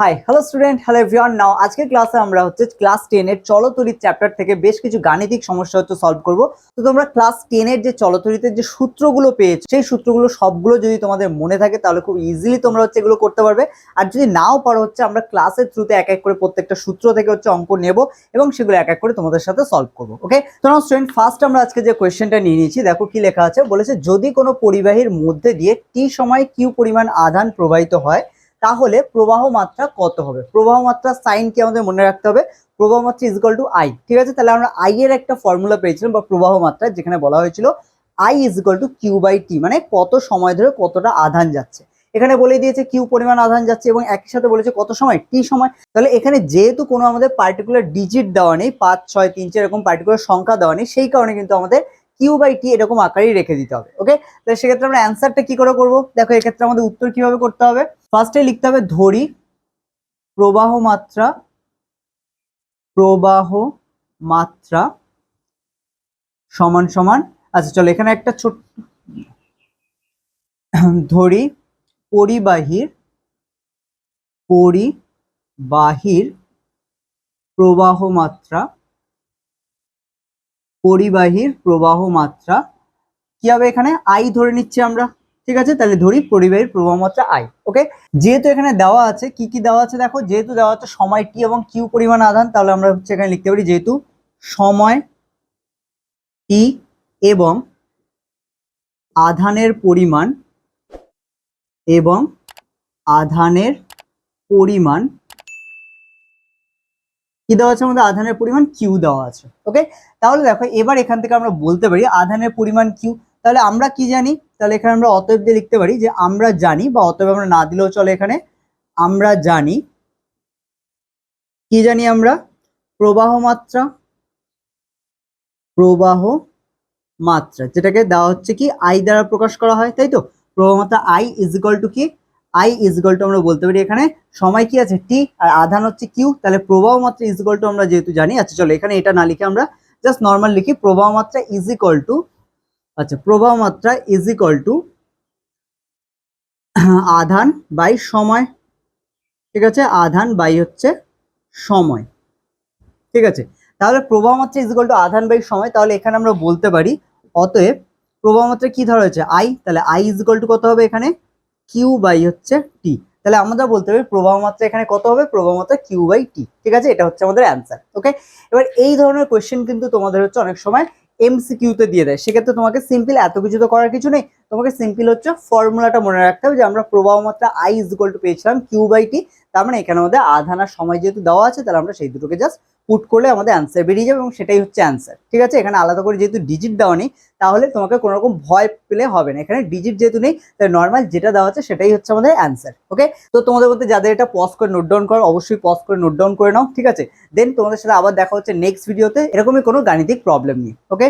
Hi hello student hello everyone now আজকের ক্লাসে আমরা হচ্ছে ক্লাস টেনের চলতরিত চ্যাপ্টার থেকে বেশ কিছু গাণিতিক সমস্যা হচ্ছে সলভ করব। তো তোমরা ক্লাস টেনের যে চলতরিতের যে সূত্রগুলো পেয়েছ, সেই সূত্রগুলো সবগুলো যদি তোমাদের মনে থাকে, তাহলে খুব ইজিলি তোমরা হচ্ছে এগুলো করতে পারবে। আর যদি নাও পারো হচ্ছে, আমরা ক্লাসের থ্রুতে এক এক করে প্রত্যেকটা সূত্র থেকে হচ্ছে অঙ্ক নেব এবং সেগুলো এক এক করে তোমাদের সাথে সলভ করব ওকে তো স্টুডেন্ট ফার্স্ট আমরা আজকে যে কোয়েশ্চেনটা নিয়ে নিয়েছি, দেখো কি লেখা আছে। বলেছে, যদি কোনো পরিবাহীর মধ্যে দিয়ে টি সময় কিউ পরিমাণ আধান প্রবাহিত হয় তাহলে প্রবাহ মাত্রা কত হবে? প্রবাহ মাত্রা সাইন কি আমাদের মনে রাখতে হবে? প্রবাহ মাত্রা ইজ টু আই ঠিক আছে? তাহলে আমরা আই এর একটা ফর্মুলা পেয়েছিলাম বা প্রবাহ মাত্রা যেখানে বলা হয়েছিল। I is to Q by T মানে কত সময় ধরে কতটা আধান যাচ্ছে। এখানে বলে দিয়েছে কিউ পরিমাণ আধান যাচ্ছে এবং একই সাথে বলেছে কত সময়? টি সময়। তাহলে এখানে যেহেতু কোনো আমাদের পার্টিকুলার ডিজিট দেওয়া নেই, পাঁচ, ছয়, তিন, চার এরকম পার্টিকুলার সংখ্যা দেওয়া নেই, সেই কারণে কিন্তু আমাদের কিউ বাই টি এরকম আকারেই রেখে দিতে হবে। ওকে তাহলে সেক্ষেত্রে আমরা অ্যান্সারটা কি করে করব? দেখো, এক্ষেত্রে আমাদের উত্তর কীভাবে করতে হবে? ফার্স্টে লিখতে হবে ধরি, প্রবাহ মাত্রা প্রবাহ মাত্রা সমান সমান আচ্ছা চলো এখানে একটা ছোট্ট ধরি পরিবাহীর পরিবাহীর প্রবাহ মাত্রা, পরিবাহীর প্রবাহ মাত্রা, কি হবে এখানে? আই ধরে নিচ্ছি আমরা। ঠিক আছে? তাহলে ধরি পরিবাহীর প্রবাহ মাত্রা আই ওকে যেহেতু এখানে দেওয়া আছে, কি কি দেওয়া আছে দেখো? যেহেতু দেওয়া আছে সময় টি এবং কিউ পরিমাণ আধান, তাহলে আমরা হচ্ছে এখানে লিখতে পারি যেহেতু সময় টি এবং আধানের পরিমাণ এবং আধানের পরিমাণ, কি দেওয়া আছে আমাদের? আধানের পরিমাণ কিউ দেওয়া আছে ওকে তাহলে দেখো, এবার এখান থেকে আমরা বলতে পারি আধানের পরিমাণ কিউ তাহলে আমরা কি জানি? তাহলে এখানে আমরা অতএব দিয়ে লিখতে পারি যে আমরা জানি বা অতএব আমরা না দিলেও চলে এখানে। আমরা জানি। কি জানি আমরা? প্রবাহ মাত্রা। প্রবাহ মাত্রা। যেটাকে দেওয়া হচ্ছে কি? আই দ্বারা প্রকাশ করা হয়, তাই তো? প্রবাহ মাত্রা আই ইজ টু কি? আই ইজ টু আমরা বলতে পারি এখানে। সময় কি আছে? টি আর আধান হচ্ছে কিউ তাহলে প্রবাহ মাত্রা ইজ টু আমরা যেহেতু জানি আচ্ছা চলো এখানে এটা না লিখে আমরা জাস্ট নর্মাল লিখি। প্রবাহ মাত্রা ইজ ইকুয়াল টু আচ্ছা প্রবাহ মাত্রা ইজ ইকুয়াল টু আধান বাই সময়। ঠিক আছে? আধান বাই হচ্ছে সময়। ঠিক আছে? তাহলে প্রবাহ মাত্রা ইজ ইকুয়াল টু আধান বাই সময়, তাহলে এখানে আমরা বলতে পারি, অতএব প্রবাহ মাত্রা কি ধরা হয়েছে? আই তাহলে আই ইজ ইকুয়াল টু কত হবে এখানে? কিউ বাই হচ্ছে টি তাহলে আমরা বলতে পারি প্রবাহ মাত্রা এখানে কত হবে? প্রবাহ মাত্রা কিউ বাই টি ঠিক আছে? এটা হচ্ছে আমাদের অ্যান্সার ওকে এবার এই ধরনের কোয়েশ্চেন কিন্তু তোমাদের হচ্ছে অনেক সময় এমসিকিউতে দিয়ে দেয়। সেক্ষেত্রে তোমাকে সিম্পল এত কিছু তো করার কিছু নেই। তোমাকে সিম্পল হচ্ছে ফর্মুলাটা মনে রাখতে হবে যে আমরা প্রবাহ মাত্রা আই ইজ ইকুয়াল টু পেয়েছিলাম কিউ বাই টি তার মানে এখানে আমাদের আধানার সময় যেহেতু দেওয়া আছে, তাহলে আমরা সেই দুটোকে জাস্ট পুট করলে আমাদের অ্যান্সার বেরিয়ে যাবে এবং সেটাই হচ্ছে অ্যান্সার ঠিক আছে? এখানে আলাদা করে যেহেতু ডিজিট দেওয়া নেই, তাহলে তোমাকে কোনো রকম ভয় পেলে হবে না। এখানে ডিজিট যেহেতু নেই, তাই নর্মাল যেটা দেওয়া হচ্ছে সেটাই হচ্ছে আমাদের অ্যান্সার ওকে তো তোমাদের মধ্যে যাদের এটা পজ করে নোট ডাউন করো, অবশ্যই পজ করে নোট ডাউন করে নাও, ঠিক আছে? দেন তোমাদের সাথে আবার দেখা হচ্ছে নেক্সট ভিডিওতে এরকমই কোনো গাণিতিক প্রবলেম নেই ওকে